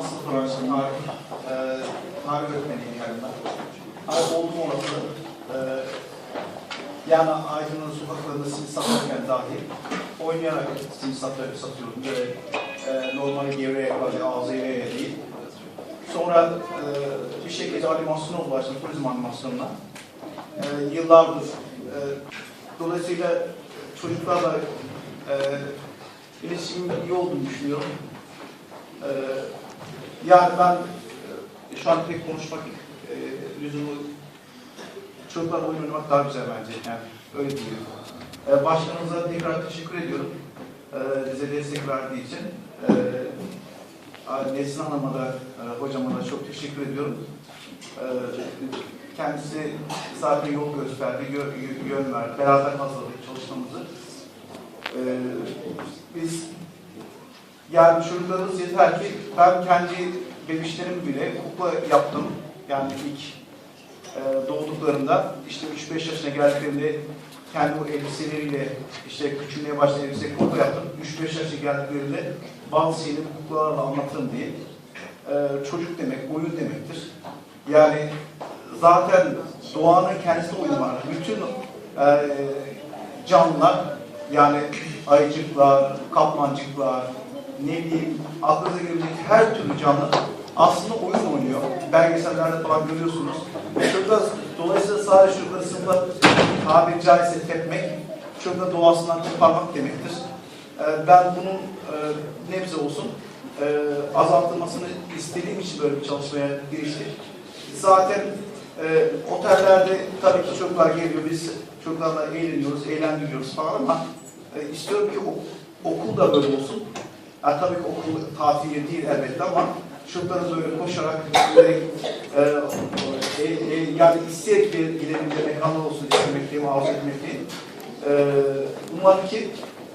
Aslı Fransız tarih, e, tarih öğretmeniyim ben. Tarih oldum orası. E, yani Aydın'ın sokaklarında simit satarken dahi oynayarak simit satı- satıyordum. Böyle e, normal gevreye, böyle ağzı yemeğe değil. Sonra e, bir şekilde animasyona ulaştım, turizm animasyonuna. E, yıllardır. E, dolayısıyla çocuklarla e, iletişimin iyi olduğunu düşünüyorum. E, yani ben e, şu an pek konuşmak e, lüzumu çocuklarla oyun oynamak daha güzel bence. Yani öyle diyelim. E, başkanımıza tekrar teşekkür ediyorum. E, bize destek verdiği için. E, Nesrin Hanım'a da, e, hocama da çok teşekkür ediyorum. E, kendisi zaten yol gösterdi, yö, yö- yön verdi. Beraber hazırladık çalışmamızı. E, biz yani çocuklarımız yeter ki ben kendi bebişlerim bile kukla yaptım. Yani ilk e, doğduklarında işte 3-5 yaşına geldiklerinde kendi o elbiseleriyle işte küçülmeye başlayan elbise kukla yaptım. 3-5 yaşına geldiklerinde bazı şeyleri kuklalarla anlatırım diye. E, çocuk demek, oyun demektir. Yani zaten doğanın kendisi oyun var. Bütün e, canlılar yani ayıcıklar, kaplancıklar, ne bileyim aklınıza gelebilecek her türlü canlı aslında oyun oynuyor. Belgesellerde falan görüyorsunuz. Çocuklar dolayısıyla sadece çocukları sınıfta tabiri caizse tepmek, çocukları doğasından koparmak demektir. Ee, ben bunun e, nebze olsun e, azaltılmasını istediğim için böyle bir çalışmaya giriştik. Zaten e, otellerde tabii ki çocuklar geliyor, biz çocuklarla eğleniyoruz, eğlendiriyoruz falan ama e, istiyorum ki o- okul da böyle olsun. Yani tabii ki okul tatili değil elbette ama çocukların böyle koşarak böyle e, e, e, yani isteyerek bir gidebildiği mekanlar olsun istemekteyim, arzu etmekteyim. E, umarım ki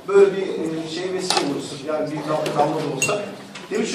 böyle bir e, şey vesile olursun. Yani bir damla da olsa. Değil?